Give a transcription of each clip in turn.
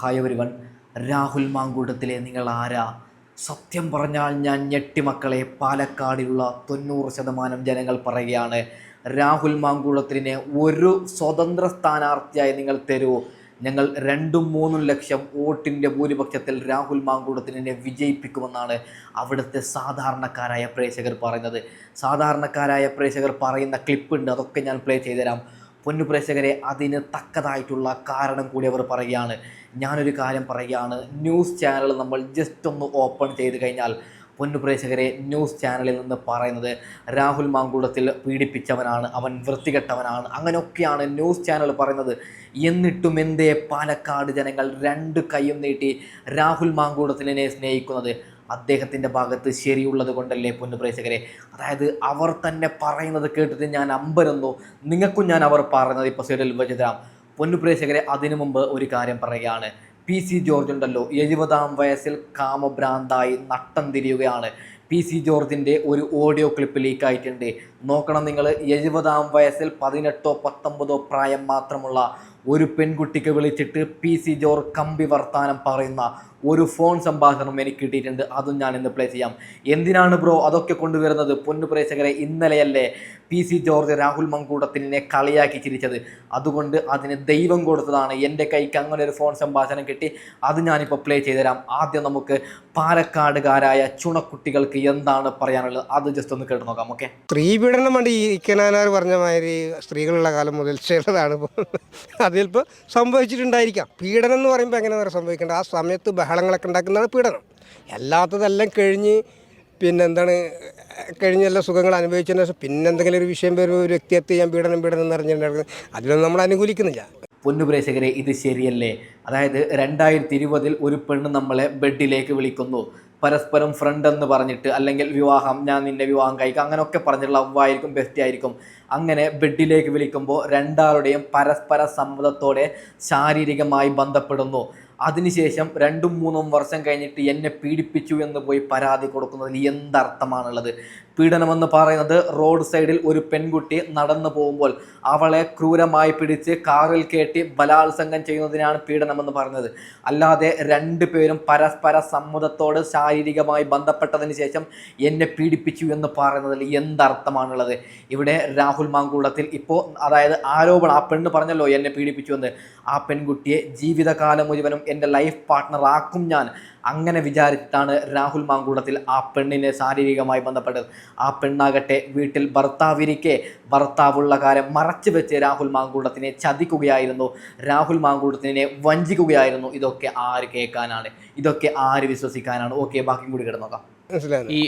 Hi ഒരുവൻ രാഹുൽ മാങ്കൂട്ടത്തിലെ നിങ്ങൾ ആരാ? സത്യം പറഞ്ഞാൽ ഞാൻ ഞെട്ടിമക്കളെ പാലക്കാടിലുള്ള തൊണ്ണൂറ് ശതമാനം ജനങ്ങൾ പറയുകയാണ് രാഹുൽ മാങ്കൂട്ടത്തിനെ ഒരു സ്വതന്ത്ര സ്ഥാനാർത്ഥിയായി നിങ്ങൾ തരൂ. ഞങ്ങൾ രണ്ടും മൂന്നും ലക്ഷം വോട്ടിന്റെ ഭൂരിപക്ഷത്തിൽ രാഹുൽ മാങ്കൂടത്തിനെ വിജയിപ്പിക്കുമെന്നാണ് അവിടുത്തെ സാധാരണക്കാരായ പ്രേക്ഷകർ പറയുന്നത്. സാധാരണക്കാരായ പ്രേക്ഷകർ പറയുന്ന ക്ലിപ്പുണ്ട് അതൊക്കെ ഞാൻ പ്ലേ ചെയ്തുതരാം. പൊന്നു പ്രേക്ഷകരെ അതിന് തക്കതായിട്ടുള്ള കാരണം കൂടി അവർ പറയുകയാണ്. ഞാനൊരു കാര്യം പറയുകയാണ്. ന്യൂസ് ചാനൽ നമ്മൾ ജസ്റ്റ് ഒന്ന് ഓപ്പൺ ചെയ്ത് കഴിഞ്ഞാൽ പൊന്നുപ്രേക്ഷകരെ ന്യൂസ് ചാനലിൽ നിന്ന് പറയുന്നത് രാഹുൽ മാങ്കൂടത്തിൽ പീഡിപ്പിച്ചവനാണ് അവൻ വൃത്തികെട്ടവനാണ് അങ്ങനെയൊക്കെയാണ് ന്യൂസ് ചാനൽ പറയുന്നത്. എന്നിട്ടും എന്തേ പാലക്കാട് ജനങ്ങൾ രണ്ട് കൈയും നീട്ടി രാഹുൽ മാങ്കൂടത്തിനെ സ്നേഹിക്കുന്നത്? അദ്ദേഹത്തിന്റെ ഭാഗത്ത് ശരിയുള്ളത് കൊണ്ടല്ലേ പൊന്നുപ്രേക്ഷകരെ അതായത് അവർ തന്നെ പറയുന്നത് കേട്ടിട്ട് ഞാൻ അമ്പരന്നു. നിങ്ങൾക്കും ഞാൻ അവർ പറയുന്നത് ഇപ്പോൾ സൈഡിൽ വെച്ച് തരാം പൊന്നു പ്രേക്ഷകരെ അതിനു മുമ്പ് ഒരു കാര്യം പറയുകയാണ്. പി സി ജോർജ് ഉണ്ടല്ലോ എഴുപതാം വയസ്സിൽ കാമഭ്രാന്തായി നട്ടം തിരിയുകയാണ്. പി സി ജോർജിന്റെ ഒരു ഓഡിയോ ക്ലിപ്പ് ലീക്കായിട്ടുണ്ട് നോക്കണം നിങ്ങൾ. എഴുപതാം വയസ്സിൽ പതിനെട്ടോ പത്തൊമ്പതോ പ്രായം മാത്രമുള്ള ഒരു പെൺകുട്ടിക്ക് വിളിച്ചിട്ട് പി സി ജോർ കമ്പി വർത്താനം പറയുന്ന ഒരു ഫോൺ സംഭാഷണം എനിക്ക് കിട്ടിയിട്ടുണ്ട്. അതും ഞാൻ ഇന്ന് പ്ലേ ചെയ്യാം. എന്തിനാണ് ബ്രോ അതൊക്കെ കൊണ്ടുവരുന്നത്? പൊന്നു പ്രേക്ഷകരെ ഇന്നലെയല്ലേ പി സി ജോർജ് രാഹുൽ മങ്കൂടത്തിനെ കളിയാക്കി ചിരിച്ചത്. അതുകൊണ്ട് അതിന് ദൈവം കൊടുത്തതാണ്. എന്റെ കൈക്ക് അങ്ങനെ ഒരു ഫോൺ സംഭാഷണം കിട്ടി. അത് ഞാനിപ്പോൾ പ്ലേ ചെയ്തുതരാം. ആദ്യം നമുക്ക് പാലക്കാടുകാരായ ചുണക്കുട്ടികൾക്ക് എന്താണ് പറയാനുള്ളത്? അത് ജസ്റ്റ് ഒന്ന് കേട്ട് നോക്കാം. ഓക്കെ സ്ത്രീ പീഡനം വേണ്ടി ഈ ഇക്കനാനാർ പറഞ്ഞ മാതിരി സ്ത്രീകളുള്ള കാലം മുതൽ ചെയ്തതാണ് അതിലിപ്പോൾ സംഭവിച്ചിട്ടുണ്ടായിരിക്കാം. പീഡനം എന്ന് പറയുമ്പോൾ എങ്ങനെ എങ്ങനെയാണ് സംഭവിക്കേണ്ടത് ആ സമയത്ത് ബഹളങ്ങളൊക്കെ ഉണ്ടാക്കുന്നതാണ് പീഡനം. അല്ലാത്തതെല്ലാം കഴിഞ്ഞ് പിന്നെന്താണ് കഴിഞ്ഞ എല്ലാ സുഖങ്ങൾ അനുഭവിച്ചതിന് ശേഷം പിന്നെന്തെങ്കിലും ഒരു വിഷയം വരുമ്പോൾ ഒരു വ്യക്തിയെത്തി ഞാൻ പീഡനം പീഡനം എന്ന് പറഞ്ഞിട്ടുണ്ടായിരുന്നു അതിലൊന്നും നമ്മൾ അനുകൂലിക്കുന്നില്ല. പൊന്നുപ്രേക്ഷകരെ ഇത് ശരിയല്ലേ? അതായത് രണ്ടായിരത്തി ഇരുപതിൽ ഒരു പെണ്ണ് നമ്മളെ ബെഡിലേക്ക് വിളിക്കുന്നു. പരസ്പരം ഫ്രണ്ട് എന്ന് പറഞ്ഞിട്ട് അല്ലെങ്കിൽ വിവാഹം ഞാൻ നിന്നെ വിവാഹം കഴിക്കാം അങ്ങനെയൊക്കെ പറഞ്ഞിട്ടുള്ള ലവായിരിക്കും ബെസ്റ്റ് ആയിരിക്കും അങ്ങനെ ബെഡിലേക്ക് വിളിക്കുമ്പോൾ രണ്ടാളുടെയും പരസ്പര സമ്മതത്തോടെ ശാരീരികമായി ബന്ധപ്പെടുന്നു. അതിനുശേഷം രണ്ടും മൂന്നും വർഷം കഴിഞ്ഞിട്ട് എന്നെ പീഡിപ്പിച്ചു എന്ന് പോയി പരാതി കൊടുക്കുന്നതിൽ എന്തർത്ഥമാണുള്ളത് പീഡനമെന്ന് പറയുന്നത് റോഡ് സൈഡിൽ ഒരു പെൺകുട്ടി നടന്നു പോകുമ്പോൾ അവളെ ക്രൂരമായി പിടിച്ച് കാറിൽ കയറ്റി ബലാത്സംഗം ചെയ്യുന്നതിനാണ് പീഡനമെന്ന് പറയുന്നത്. അല്ലാതെ രണ്ടു പേരും പരസ്പര സമ്മതത്തോട് ശാരീരികമായി ബന്ധപ്പെട്ടതിന് ശേഷം എന്നെ പീഡിപ്പിച്ചു എന്ന് പറയുന്നതിൽ എന്തർത്ഥമാണുള്ളത് ഇവിടെ രാഹുൽ മാങ്കൂടത്തിൽ ഇപ്പോൾ അതായത് ആരോപണം ആ പെണ്ണ് പറഞ്ഞല്ലോ എന്നെ പീഡിപ്പിച്ചു എന്ന്. ആ പെൺകുട്ടിയെ ജീവിതകാലം മുഴുവനും എന്റെ ലൈഫ് പാർട്ട്ണർ ആക്കും ഞാൻ. അങ്ങനെ വിചാരിച്ചിട്ടാണ് രാഹുൽ മാങ്കൂടത്തിൽ ആ പെണ്ണിനെ ശാരീരികമായി ബന്ധപ്പെട്ടത്. ആ പെണ്ണാകട്ടെ വീട്ടിൽ ഭർത്താവിരിക്കെ. ഭർത്താവുള്ള കാര്യം മറച്ചു വെച്ച് രാഹുൽ മാങ്കൂടത്തിനെ ചതിക്കുകയായിരുന്നു. രാഹുൽ മാങ്കൂടത്തിനെ വഞ്ചിക്കുകയായിരുന്നു. ഇതൊക്കെ ആര് കേൾക്കാനാണ്? ഇതൊക്കെ ആര് വിശ്വസിക്കാനാണ്? ഓക്കെ ബാക്കി കൂടി കിടന്നോക്കാം ഈ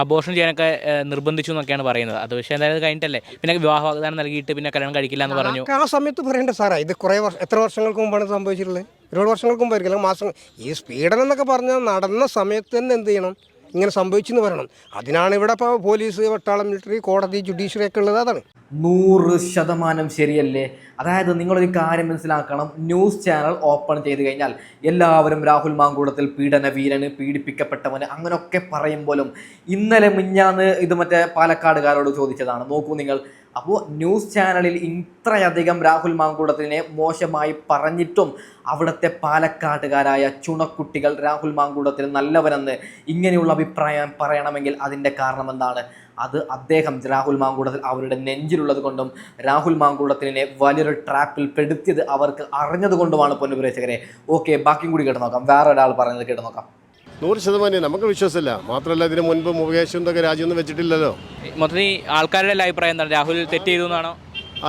അബോർഷൻ ചെയ്യാനൊക്കെ നിർബന്ധിച്ചു എന്നൊക്കെയാണ് പറയുന്നത്. അത് പക്ഷേ എന്തായാലും കഴിഞ്ഞിട്ടല്ലേ? പിന്നെ വിവാഹ വാഗ്ദാനം നൽകിയിട്ട് പിന്നെ കല്യാണം കഴിക്കില്ല എന്ന് പറഞ്ഞു. ആ സമയത്ത് പറയേണ്ട സാറേ? ഇത് കുറേ വർഷം എത്ര വർഷങ്ങൾക്ക് മുമ്പാണ് സംഭവിച്ചിട്ടുള്ളത്? ഒരുപാട് വർഷങ്ങൾക്ക് മുമ്പായിരിക്കും അല്ലെങ്കിൽ മാസം ഈ സ്പീഡനം എന്നൊക്കെ പറഞ്ഞാൽ നടന്ന സമയത്ത് തന്നെ എന്ത് ചെയ്യണം? ഇങ്ങനെ സംഭവിച്ചു എന്ന് പറയണം. അതിനാണ് ഇവിടെ ഇപ്പോൾ പോലീസ് വട്ടാളം മിലിറ്ററി കോടതി ജുഡീഷ്യറി ഒക്കെ ഉള്ളത്. അതാണ്. നൂറ് ശതമാനം ശരിയല്ലേ? അതായത് നിങ്ങളൊരു കാര്യം മനസ്സിലാക്കണം. ന്യൂസ് ചാനൽ ഓപ്പൺ ചെയ്ത് കഴിഞ്ഞാൽ എല്ലാവരും രാഹുൽ മാങ്കൂടത്തിൽ പീഡന വീരന് പീഡിപ്പിക്കപ്പെട്ടവന് അങ്ങനെയൊക്കെ പറയുമ്പോലും ഇന്നലെ മിഞ്ഞാന്ന് ഇത് മറ്റേ പാലക്കാടുകാരോട് ചോദിച്ചതാണ്. നോക്കൂ നിങ്ങൾ അപ്പോൾ ന്യൂസ് ചാനലിൽ ഇത്രയധികം രാഹുൽ മാങ്കൂടത്തിനെ മോശമായി പറഞ്ഞിട്ടും അവിടുത്തെ പാലക്കാട്ടുകാരായ ചുണക്കുട്ടികൾ രാഹുൽ മാങ്കൂടത്തിന് നല്ലവനെന്ന് ഇങ്ങനെയുള്ള അഭിപ്രായം പറയണമെങ്കിൽ അതിന്റെ കാരണം എന്താണ് അത് അദ്ദേഹം രാഹുൽ മാങ്കൂടത്തിൽ അവരുടെ നെഞ്ചിലുള്ളത് കൊണ്ടും രാഹുൽ മാങ്കൂടത്തിനെ വലിയൊരു ട്രാപ്പിൽ പെടുത്തിയത് അവർക്ക് അറിഞ്ഞതുകൊണ്ടുമാണ് പൊന്നുപ്രേക്ഷകരെ ഓക്കെ ബാക്കിയും കൂടി കേട്ട് നോക്കാം. വേറെ ഒരാൾ പറയുന്നത് കേട്ട് നോക്കാം. നൂറ് ശതമാനം നമുക്ക് വിശ്വാസമില്ല. മാത്രമല്ല ഇതിന് മുൻപ് മുകേഷും ഇതൊക്കെ രാജ്യമൊന്നും വെച്ചിട്ടില്ലല്ലോ. മൊത്തത്തിൽ ഈ ആൾക്കാരുടെ അഭിപ്രായം എന്താണ്? രാഹുൽ തെറ്റ് ചെയ്തു എന്നാണോ?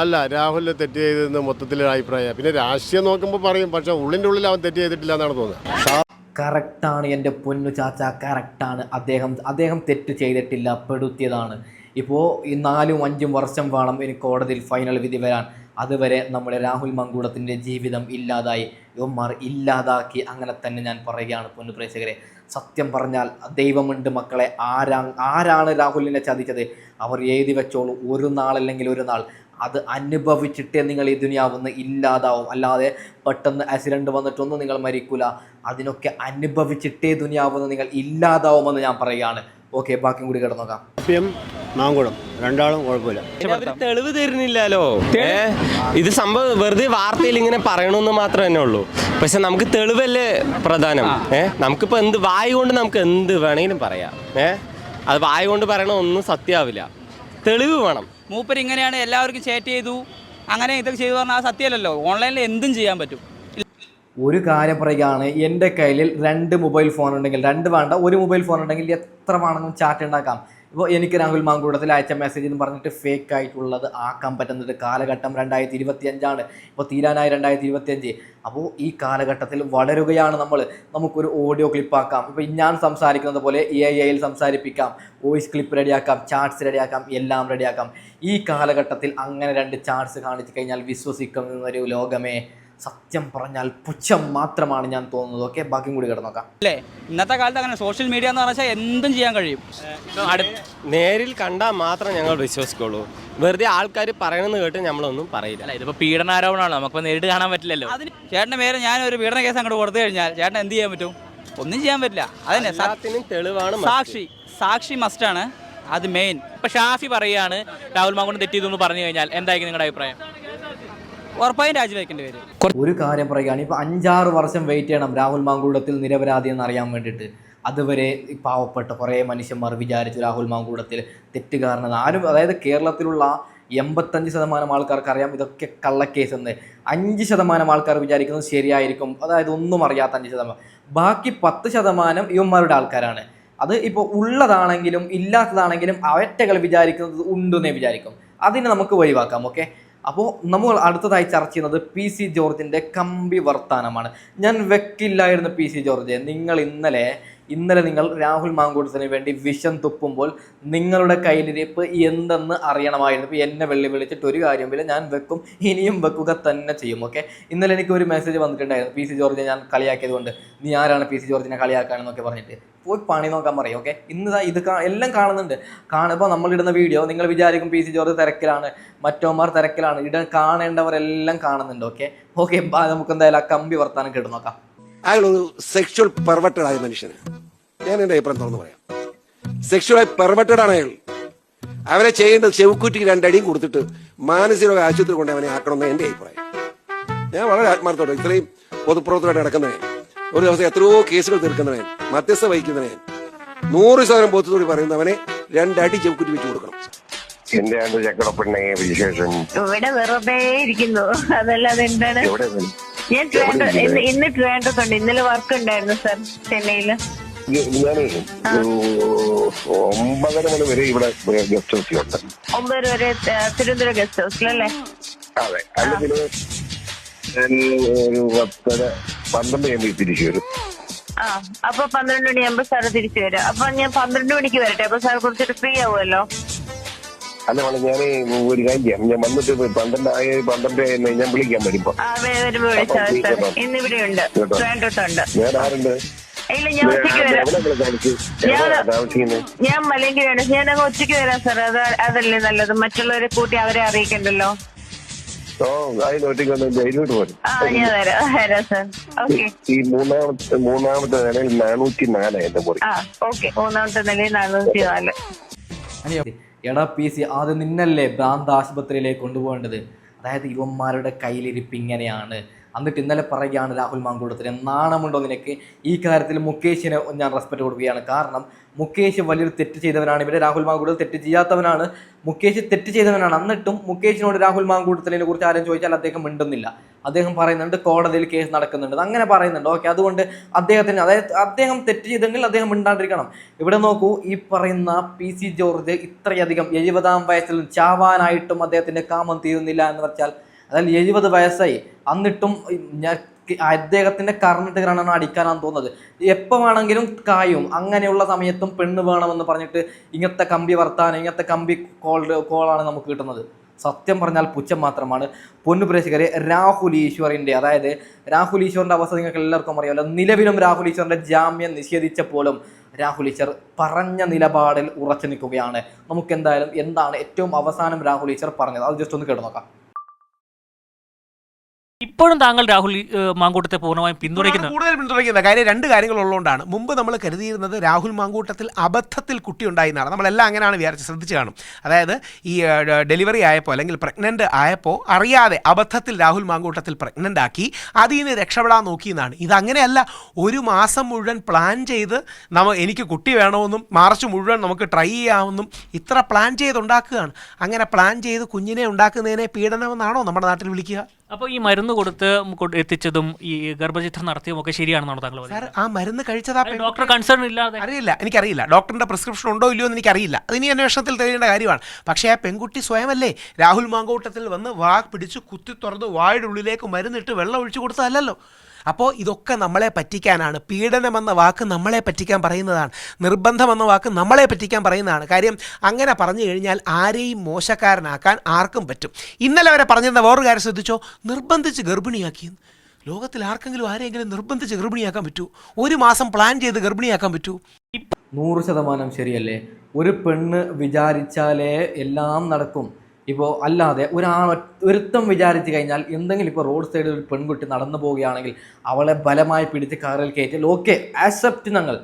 അല്ല രാഹുൽ തെറ്റ് ചെയ്തെന്ന് മൊത്തത്തിൽ അഭിപ്രായം പിന്നെ രാഷ്ട്രീയം നോക്കുമ്പോൾ പറയും പക്ഷേ ഉള്ളിന്റെ ഉള്ളിൽ അവൻ തെറ്റ് ചെയ്തിട്ടില്ല എന്നാണ് തോന്നുന്നത്. കറക്റ്റാണ് എന്റെ പൊന്നു ചാച്ച കറക്റ്റാണ്. അദ്ദേഹം അദ്ദേഹം തെറ്റ് ചെയ്തിട്ടില്ല പെടുത്തിയതാണ്. ഇപ്പോൾ ഈ നാലും അഞ്ചും വർഷം വേണം ഇനി കോടതിയിൽ ഫൈനൽ വിധി വരാൻ. അതുവരെ നമ്മുടെ രാഹുൽ മങ്കൂടത്തിന്റെ ജീവിതം ഇല്ലാതായി. ഇവന്മാർ ഇല്ലാതാക്കി. അങ്ങനെ തന്നെ ഞാൻ പറയുകയാണ് പൊന്നു പ്രേക്ഷകരെ. സത്യം പറഞ്ഞാൽ ദൈവമുണ്ട് മക്കളെ. ആരാ ആരാണ് രാഹുലിനെ ചതിച്ചത്? അവർ എഴുതി വെച്ചോളൂ. ഒരു നാളല്ലെങ്കിൽ ഒരു നാൾ. അത് അനുഭവിച്ചിട്ടേ നിങ്ങൾ ഈ ദുനിയാവുന്ന ഇല്ലാതാവും. അല്ലാതെ പെട്ടെന്ന് ആക്സിഡന്റ് വന്നിട്ടൊന്നും നിങ്ങൾ മരിക്കില്ല അതിനൊക്കെ അനുഭവിച്ചിട്ടേ ദുനിയാവുന്ന നിങ്ങൾ ഇല്ലാതാവുമെന്ന് ഞാൻ പറയുകയാണ്. ഓക്കെ ബാക്കിയും കൂടി കിടന്നോക്കാം. എം മാങ്കുളം രണ്ടാളും കുഴപ്പമില്ല. അവർ തെളിവ് തരുന്നില്ലല്ലോ. ഏ? ഇത് സംഭവം വെറുതെ വാർത്തയിൽ ഇങ്ങനെ പറയണമെന്ന് മാത്രമേ തന്നെ ഉള്ളൂ. പക്ഷെ നമുക്ക് തെളിവല്ലേ പ്രധാനം. ഏ? നമുക്കിപ്പോ എന്ത് വായു കൊണ്ട് നമുക്ക് എന്ത് വേണമെങ്കിലും പറയാം. ഏ? അത് വായു കൊണ്ട് പറയണ ഒന്നും സത്യാവില്ല തെളിവ് വേണം. മൂപ്പർ ഇങ്ങനെയാണ് എല്ലാവർക്കും ചേറ്റ് ചെയ്തു. അങ്ങനെ ഇതൊക്കെ ചെയ്തു പറഞ്ഞാൽ അത് സത്യമല്ലല്ലോ ഓൺലൈനിൽ എന്തും ചെയ്യാൻ പറ്റും. ഒരു കാര്യം പറയുകയാണ് എന്റെ കയ്യിൽ രണ്ട് മൊബൈൽ ഫോൺ ഉണ്ടെങ്കിൽ രണ്ട് വേണ്ട ഒരു മൊബൈൽ ഫോൺ ഉണ്ടെങ്കിൽ എത്ര വേണമെങ്കിലും ചാറ്റ് ഉണ്ടാക്കാം ഇപ്പോൾ എനിക്ക് രാഹുൽ മാങ്കൂടത്തിൽ അയച്ച മെസ്സേജ് എന്ന് പറഞ്ഞിട്ട് ഫേക്ക് ആയിട്ടുള്ളത് ആക്കാൻ പറ്റുന്നത് കാലഘട്ടം രണ്ടായിരത്തി ഇരുപത്തി അഞ്ചാണ് ഇപ്പോൾ തീരാനായി രണ്ടായിരത്തി ഇരുപത്തി അഞ്ച് അപ്പോൾ ഈ കാലഘട്ടത്തിൽ വളരുകയാണ് നമ്മൾ. നമുക്കൊരു ഓഡിയോ ക്ലിപ്പാക്കാം ഇപ്പോൾ ഞാൻ സംസാരിക്കുന്നത് പോലെ എ ഐയിൽ സംസാരിപ്പിക്കാം. വോയിസ് ക്ലിപ്പ് റെഡിയാക്കാം ചാർട്സ് റെഡിയാക്കാം എല്ലാം റെഡിയാക്കാം ഈ കാലഘട്ടത്തിൽ അങ്ങനെ രണ്ട് ചാർട്സ് കാണിച്ചു കഴിഞ്ഞാൽ വിശ്വസിക്കുന്നൊരു ലോകമേ സത്യം പറഞ്ഞാൽ പുച്ഛം മാത്രമാണ് ഞാൻ തോന്നുന്നത്. ഓക്കെ ബാക്കിയും കൂടി കിടന്നോക്കാം. അല്ലേ? ഇന്നത്തെ കാലത്ത് അങ്ങനെ സോഷ്യൽ മീഡിയ എന്ന് പറഞ്ഞാൽ എന്തും ചെയ്യാൻ കഴിയും. അടുത്ത നേരിൽ കണ്ടാൽ മാത്രം ഞങ്ങൾ വിശ്വസിക്കുള്ളൂ. വെറുതെ ആൾക്കാർ പറയണമെന്ന് കേട്ട് നമ്മളൊന്നും പറയില്ല. അല്ല ഇതിപ്പോൾ പീഡനാരോപണമാണ് നമുക്കിപ്പോൾ നേരിട്ട് കാണാൻ പറ്റില്ലല്ലോ. അതിന് ചേട്ടന്റെ പേര് ഞാൻ ഒരു പീഡന കേസ് അങ്ങോട്ട് കൊടുത്തു കഴിഞ്ഞാൽ ചേട്ടൻ എന്ത് ചെയ്യാൻ പറ്റും? ഒന്നും ചെയ്യാൻ പറ്റില്ല. അതന്നെ തെളിവാണ് സാക്ഷി സാക്ഷി മസ്റ്റാണ് അത് മെയിൻ ഇപ്പൊ ഷാഫി പറയാണ് രാഹുൽ മാങ്കുണ്ട് തെറ്റിയതെന്ന് പറഞ്ഞു കഴിഞ്ഞാൽ. എന്തായിരിക്കും നിങ്ങളുടെ അഭിപ്രായം? ഉറപ്പായും രാജിവെക്കേണ്ടി വരും. ഒരു കാര്യം പറയുകയാണ് ഇപ്പോൾ അഞ്ചാറ് വർഷം വെയിറ്റ് ചെയ്യണം രാഹുൽ മാങ്കൂടത്തിൽ നിരപരാധി എന്ന് അറിയാൻ വേണ്ടിയിട്ട്. അതുവരെ പാവപ്പെട്ട കുറേ മനുഷ്യന്മാർ വിചാരിച്ചു രാഹുൽ മാങ്കൂടത്തിൽ തെറ്റുകാരനെന്ന് ആരും അതായത് കേരളത്തിലുള്ള എൺപത്തഞ്ച് ശതമാനം ആൾക്കാർക്ക് അറിയാം ഇതൊക്കെ കള്ളക്കേസ് എന്ന് അഞ്ച് ശതമാനം ആൾക്കാർ വിചാരിക്കുന്നത് ശരിയായിരിക്കും. അതായത് ഒന്നും അറിയാത്ത അഞ്ച് ശതമാനം. ബാക്കി പത്ത് ശതമാനം ഇവന്മാരുടെ ആൾക്കാരാണ്. അത് ഇപ്പോൾ ഉള്ളതാണെങ്കിലും ഇല്ലാത്തതാണെങ്കിലും അവറ്റകൾ വിചാരിക്കുന്നത് ഉണ്ടെന്നേ വിചാരിക്കും. അതിനെ നമുക്ക് ഒഴിവാക്കാം ഓക്കെ അപ്പോൾ നമ്മൾ അടുത്തതായി ചർച്ച ചെയ്യുന്നത് പി സി ജോർജിന്റെ കമ്പി വർത്താനമാണ്. ഞാൻ വെക്കില്ലായിരുന്നു പി സി ജോർജ്. നിങ്ങൾ ഇന്നലെ ഇന്നലെ നിങ്ങൾ രാഹുൽ മാങ്കൂട്ടത്തിന് വേണ്ടി വിഷം തുപ്പുമ്പോൾ നിങ്ങളുടെ കയ്യിലിരിപ്പ് എന്തെന്ന് അറിയണമായിരുന്നു. ഇപ്പോൾ എന്നെ വെള്ളി വിളിച്ചിട്ട് ഒരു കാര്യമില്ല ഞാൻ വെക്കും ഇനിയും വെക്കുക തന്നെ ചെയ്യും ഓക്കെ ഇന്നലെ എനിക്ക് ഒരു മെസ്സേജ് വന്നിട്ടുണ്ടായിരുന്നു. പി സി ജോർജിനെ ഞാൻ കളിയാക്കിയത് കൊണ്ട് നീ ആരാണ് പി സി ജോർജിനെ കളിയാക്കാനെന്നൊക്കെ പറഞ്ഞിട്ട്. പോയി പണി നോക്കാൻ പറയും ഓക്കെ ഇന്ന് ഇത് എല്ലാം കാണുന്നുണ്ട്. കാണുമ്പോൾ നമ്മളിടുന്ന വീഡിയോ നിങ്ങൾ വിചാരിക്കും പി സി ജോർജ് തിരക്കിലാണ് മറ്റോമാർ തിരക്കിലാണ് ഇട കാണേണ്ടവരെല്ലാം കാണുന്നുണ്ട് ഓക്കെ ഓക്കെ നമുക്ക് എന്തായാലും ആ കമ്പി വർത്താനം കേട്ട് നോക്കാം. അയാളൊരു സെക്ഷൽ ആയ മനുഷ്യന് ഞാൻ എന്റെ അഭിപ്രായം തുറന്നു പറയാം. സെക്ഷലായി ആണ് അയാൾ. അവരെ ചെയ്യേണ്ടത് ചെവിക്കുറ്റിക്ക് രണ്ടടിയും കൊടുത്തിട്ട് മാനസിക ആശുപത്രി കൊണ്ട് അവനെ ആക്കണമെന്ന് എന്റെ അഭിപ്രായം. ഞാൻ വളരെ ആത്മാർത്ഥമാണ് ഇത്രയും പൊതുപ്രവർത്തനമായിട്ട് നടക്കുന്നവൻ ഒരു ദിവസം എത്രയോ കേസുകൾ തീർക്കുന്നവൻ മധ്യസ്ഥ വഹിക്കുന്നവൻ. നൂറ് ശതമാനം ബോധത്തോട് പറയുന്നവനെ രണ്ടടി ചെവിക്കുറ്റി വെച്ച് കൊടുക്കണം. എന്താണ് ആണ്ട് ചക്കടപ്പെണ്ണേ വിശേഷം. ഇവിടെ വെറുതെ ഇരിക്കുന്നു. അതല്ലാതെ എന്താണ്? ഞാൻ ഇന്ന് ഇന്ന് ട്രിവാൻഡ്രത്തുണ്ട്. ഇന്നലെ വർക്ക് ഉണ്ടായിരുന്നു സർ ചെന്നൈയിൽ. ഞാനേ ഒമ്പതര മണി വരെ ഇവിടെ ഗസ്റ്റ് ഹൗസിലുണ്ട്. ഒമ്പതര വരെ തിരുവനന്തപുരം ഗസ്റ്റ് ഹൗസിലല്ലേ? അതെ. അല്ലെങ്കിൽ ഒരു പത്തര പന്ത്രണ്ട് മണി തിരിച്ചു വരും. ആ അപ്പൊ പന്ത്രണ്ട് മണിയാകുമ്പോ സാറ് തിരിച്ചു വരും. അപ്പൊ ഞാൻ പന്ത്രണ്ട് മണിക്ക് വരട്ടെ അപ്പൊ സാർ കുറച്ചിട്ട് ഫ്രീ ആവുമല്ലോ? അല്ല മോളെ ഞാൻ ഒരു കാര്യം ചെയ്യാം. ഞാൻ വന്നിട്ട് പന്ത്രണ്ടായ പന്ത്രണ്ട് ആയി ഞാൻ വിളിക്കാൻ വരുമ്പോ വിളിച്ചാൽ മതി സാർ കേട്ടോ. ഞാൻ ആരുണ്ട്? ഇല്ല ഞാൻ ഉച്ചയ്ക്ക് വരാം. ഞാൻ- താമസിക്കുന്നത് ഞാൻ മലയങ്കിലാണ് ഞാൻ അങ്ങ് ഉച്ചയ്ക്ക് വരാം സാർ അത് അതല്ലേ നല്ലത്. മറ്റുള്ളവരെ കൂട്ടി അവരെ അറിയിക്കണ്ടല്ലോ. ഈ മൂന്നാമത്തെ മൂന്നാമത്തെ നിലയിൽ നാനൂറ്റി നാലാ എന്റെ മുറി. ആ ഓക്കെ. മൂന്നാമത്തെ നിലയിൽ നാനൂറ്റി നാല് എടാ പി സി അത് നിന്നല്ലേ ഭ്രാന്ത് ആശുപത്രിയിലേക്ക് കൊണ്ടുപോകേണ്ടത്? അതായത് യുവന്മാരുടെ കയ്യിലിരിപ്പ് ഇങ്ങനെയാണ്. എന്നിട്ട് ഇന്നലെ പറയുകയാണ് രാഹുൽ മാങ്കൂട്ടത്തിന് നാണമുണ്ടോ നിനക്ക്? ഈ കാര്യത്തിൽ മുകേഷിന് ഞാൻ റെസ്പെക്ട് കൊടുക്കുകയാണ്. കാരണം മുകേഷ് വലിയൊരു തെറ്റ് ചെയ്തവനാണ്. ഇവരെ രാഹുൽ മാങ്കൂട്ടത്തിൽ തെറ്റ് ചെയ്യാത്തവനാണ്. മുകേഷ് തെറ്റ് ചെയ്തവനാണ്. എന്നിട്ടും മുകേഷിനോട് രാഹുൽ മാങ്കൂട്ടത്തിനെ കുറിച്ച് ആരും ചോദിച്ചാൽ അദ്ദേഹം മിണ്ടുന്നില്ല. അദ്ദേഹം പറയുന്നുണ്ട് കോടതിയിൽ കേസ് നടക്കുന്നുണ്ട്. അങ്ങനെ പറയുന്നുണ്ട്. ഓക്കെ അതുകൊണ്ട് അദ്ദേഹത്തിന് അതായത് അദ്ദേഹം തെറ്റ് ചെയ്തെങ്കിൽ അദ്ദേഹം മിണ്ടാണ്ടിരിക്കണം. ഇവിടെ നോക്കൂ ഈ പറയുന്ന പി സി ജോർജ് ഇത്രയധികം എഴുപതാം വയസ്സിൽ ചാവാനായിട്ടും അദ്ദേഹത്തിന്റെ കാമം തീരുന്നില്ല എന്ന് വെച്ചാൽ അതായത് എഴുപത് വയസ്സായി. അന്നിട്ടും ഞാൻ അദ്ദേഹത്തിന്റെ കറണ്ട് കാണാൻ അടിക്കാനാണ് തോന്നുന്നത്. എപ്പോ വേണമെങ്കിലും കായും. അങ്ങനെയുള്ള സമയത്തും പെണ്ണ് വേണമെന്ന് പറഞ്ഞിട്ട് ഇങ്ങനത്തെ കമ്പി വർത്താനം ഇങ്ങനത്തെ കമ്പി കോൾ കോളാണ് നമുക്ക് കിട്ടുന്നത്. സത്യം പറഞ്ഞാൽ പുച്ഛം മാത്രമാണ്. പൊന്നു പ്രേക്ഷകരെ രാഹുൽ ഈശ്വറിന്റെ അതായത് രാഹുൽ ഈശ്വറിന്റെ അവസ്ഥ നിങ്ങൾക്ക് എല്ലാവർക്കും അറിയാമല്ലോ നിലവിലും രാഹുൽ ഈശ്വറിന്റെ ജാമ്യം നിഷേധിച്ചപ്പോഴും രാഹുൽ ഈശ്വർ പറഞ്ഞ നിലപാടിൽ ഉറച്ചു നിൽക്കുകയാണ്. നമുക്ക് എന്തായാലും എന്താണ് ഏറ്റവും അവസാനം രാഹുൽ ഈശ്വർ പറഞ്ഞത്? അത് ജസ്റ്റ് ഒന്ന് കേട്ടു നോക്കാം. ഇപ്പോഴും താങ്കൾ രാഹുൽ മാങ്കൂട്ടത്തെ പൂർണമായും പിന്തുണയ്ക്കുന്നു. കൂടുതൽ പിന്തുണയ്ക്കുന്ന കാര്യം രണ്ട് കാര്യങ്ങളുള്ളതുകൊണ്ടാണ്. മുമ്പ് നമ്മൾ കരുതിയിരുന്നത് രാഹുൽ മാങ്കൂട്ടത്തിൽ അബദ്ധത്തിൽ കുട്ടി ഉണ്ടായി എന്നാണ്. നമ്മളെല്ലാം അങ്ങനെയാണ് വിചാരിച്ച് ശ്രദ്ധിച്ച് കാണും. അതായത് ഈ ഡെലിവറി ആയപ്പോൾ അല്ലെങ്കിൽ പ്രഗ്നന്റ് ആയപ്പോൾ അറിയാതെ അബദ്ധത്തിൽ രാഹുൽ മാങ്കൂട്ടത്തിൽ പ്രഗ്നന്റ് ആക്കി അതിൽ നിന്ന് രക്ഷപ്പെടാൻ നോക്കിയെന്നാണ് ഇതങ്ങനെയല്ല. ഒരു മാസം മുഴുവൻ പ്ലാൻ ചെയ്ത് നമ്മ എനിക്ക് കുട്ടി വേണമെന്നും മാർച്ച് മുഴുവൻ നമുക്ക് ട്രൈ ചെയ്യാമെന്നും ഇത്ര പ്ലാൻ ചെയ്തുണ്ടാക്കുകയാണ്. അങ്ങനെ പ്ലാൻ ചെയ്ത് കുഞ്ഞിനെ ഉണ്ടാക്കുന്നതിനെ പീഡനമെന്നാണോ നമ്മുടെ നാട്ടിൽ വിളിക്കുക? അപ്പോൾ ഈ മരുന്ന് കൊടുത്ത് കൊട് എത്തിച്ചതും ഈ ഗർഭചിത്രം നടത്തിയതും ഒക്കെ ശരിയാണെന്നാണ് താങ്കൾ സാർ ആ മരുന്ന് കഴിച്ചതാ ഡോക്ടർ കൺസേൺ ഇല്ലാതെ. അറിയില്ല എനിക്കറിയില്ല. ഡോക്ടറിന്റെ പ്രിസ്ക്രിപ്ഷൻ ഉണ്ടോ ഇല്ലയോ എന്ന് എനിക്കറിയില്ല. അത് ഇനി അന്വേഷണത്തിൽ തെളിയേണ്ട കാര്യമാണ്. പക്ഷേ ആ പെൺകുട്ടി സ്വയമല്ലേ രാഹുൽ മാങ്കൂട്ടത്തിൽ വന്ന് വാ പിടിച്ച് കുത്തി തുറന്ന് വായുടെ ഉള്ളിലേക്ക് മരുന്നിട്ട് വെള്ളം ഒഴിച്ചു കൊടുത്തതല്ലല്ലോ. അപ്പോൾ ഇതൊക്കെ നമ്മളെ പറ്റിക്കാനാണ്. പീഡനമെന്ന വാക്ക് നമ്മളെ പറ്റിക്കാൻ പറയുന്നതാണ്. നിർബന്ധമെന്ന വാക്ക് നമ്മളെ പറ്റിക്കാൻ പറയുന്നതാണ്. കാര്യം അങ്ങനെ പറഞ്ഞു കഴിഞ്ഞാൽ ആരെയും മോശക്കാരനാക്കാൻ ആർക്കും പറ്റും. ഇന്നലെ വരെ പറഞ്ഞിരുന്ന വേറൊരു കാര്യം ശ്രദ്ധിച്ചോ? നിർബന്ധിച്ച് ഗർഭിണിയാക്കി ലോകത്തിൽ ആർക്കെങ്കിലും ആരെങ്കിലും നിർബന്ധിച്ച് ഗർഭിണിയാക്കാൻ പറ്റൂ? ഒരു മാസം പ്ലാൻ ചെയ്ത് ഗർഭിണിയാക്കാൻ പറ്റൂ? നൂറ് ശതമാനം ശരിയല്ലേ? ഒരു പെണ്ണ് വിചാരിച്ചാലേ എല്ലാം നടക്കും. ഇപ്പോൾ അല്ലാതെ ഒരാൾ ഒരുത്തം വിചാരിച്ച് കഴിഞ്ഞാൽ എന്തെങ്കിലും ഇപ്പോൾ റോഡ് സൈഡിൽ ഒരു പെൺകുട്ടി നടന്നു പോവുകയാണെങ്കിൽ അവളെ ബലമായി പിടിച്ച് കാറിൽ കയറ്റിയാൽ ഓക്കെ ആക്സെപ്റ്റ് ഞങ്ങൾ.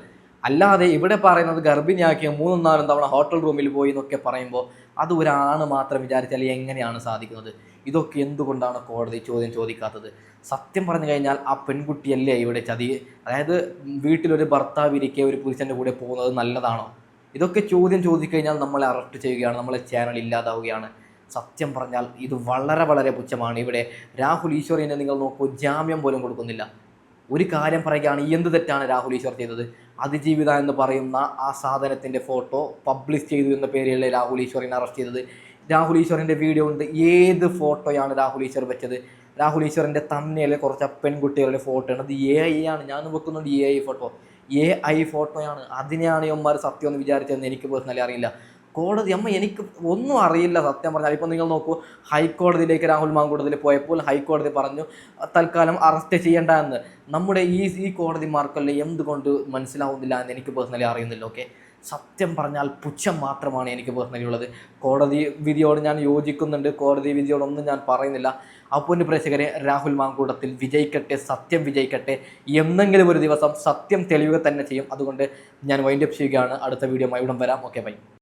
അല്ലാതെ ഇവിടെ പറയുന്നത് ഗർഭിണിയാക്കിയ മൂന്നും നാലും തവണ ഹോട്ടൽ റൂമിൽ പോയി എന്നൊക്കെ പറയുമ്പോൾ അത് ഒരാണ് മാത്രം വിചാരിച്ചാൽ എങ്ങനെയാണ് സാധിക്കുന്നത്? ഇതൊക്കെ എന്തുകൊണ്ടാണ് കോടതി ചോദ്യം ചോദിക്കാത്തത്? സത്യം പറഞ്ഞു കഴിഞ്ഞാൽ ആ പെൺകുട്ടിയല്ലേ ഇവിടെ ചതി അതായത് വീട്ടിലൊരു ഭർത്താവ് ഇരിക്കെ ഒരു പുരുഷന്റെ കൂടെ പോകുന്നത് നല്ലതാണോ? ഇതൊക്കെ ചോദ്യം ചോദിക്കഴിഞ്ഞാൽ നമ്മളെ അറസ്റ്റ് ചെയ്യുകയാണ് നമ്മളെ ചാനൽ ഇല്ലാതാവുകയാണ്. സത്യം പറഞ്ഞാൽ ഇത് വളരെ വളരെ പുച്ഛമാണ്. ഇവിടെ രാഹുൽ ഈശ്വറിനെ നിങ്ങൾ നോക്കൂ ജാമ്യം പോലും കൊടുക്കുന്നില്ല. ഒരു കാര്യം പറയുകയാണ് എന്ത് തെറ്റാണ് രാഹുൽ ഈശ്വർ ചെയ്തത്? അതിജീവിത എന്ന് പറയുന്ന ആ സാധനത്തിന്റെ ഫോട്ടോ പബ്ലിഷ് ചെയ്തു എന്ന പേരിൽ രാഹുൽ ഈശ്വറിനെ അറസ്റ്റ് ചെയ്തത്? രാഹുൽ ഈശ്വറിന്റെ വീഡിയോ ഉണ്ട് ഏത് ഫോട്ടോയാണ് രാഹുൽ ഈശ്വർ വെച്ചത്? രാഹുൽ ഈശ്വറിന്റെ തന്നെയല്ലേ കുറച്ച് പെൺകുട്ടികളുടെ ഫോട്ടോ ആണ്. അത് എ ഐ ആണ്. ഞാൻ വെക്കുന്നുണ്ട് A I photo. A I ഫോട്ടോയാണ്. അതിനെയാണ് ഇവന്മാർ സത്യം എന്ന് വിചാരിച്ചതെന്ന് എനിക്ക് പേഴ്സണലി അറിയില്ല. കോടതി അമ്മ എനിക്ക് ഒന്നും അറിയില്ല സത്യം പറഞ്ഞാൽ. ഇപ്പോൾ നിങ്ങൾ നോക്കൂ ഹൈക്കോടതിയിലേക്ക് രാഹുൽ മാങ്കൂട്ടത്തിൽ പോയപ്പോൾ ഹൈക്കോടതി പറഞ്ഞു തൽക്കാലം അറസ്റ്റ് ചെയ്യേണ്ട എന്ന്. നമ്മുടെ ഈ ഈ കോടതിമാർക്കല്ല എന്തുകൊണ്ട് മനസ്സിലാവുന്നില്ല എന്ന് എനിക്ക് പേഴ്സണലി അറിയുന്നില്ല ഓക്കെ സത്യം പറഞ്ഞാൽ പുച്ഛം മാത്രമാണ് എനിക്ക് പേഴ്സണലി ഉള്ളത്. കോടതി വിധിയോട് ഞാൻ യോജിക്കുന്നുണ്ട് കോടതി വിധിയോടൊന്നും ഞാൻ പറയുന്നില്ല. അപ്പോൾ പ്രേക്ഷകരെ രാഹുൽ മാങ്കൂട്ടത്തിൽ വിജയിക്കട്ടെ സത്യം വിജയിക്കട്ടെ എന്നെങ്കിലും ഒരു ദിവസം സത്യം തെളിയുക തന്നെ ചെയ്യും. അതുകൊണ്ട് ഞാൻ വൈൻഡപ്പ് ചെയ്യുകയാണ്. അടുത്ത വീഡിയോ ഉടൻ വരാം. Okay bye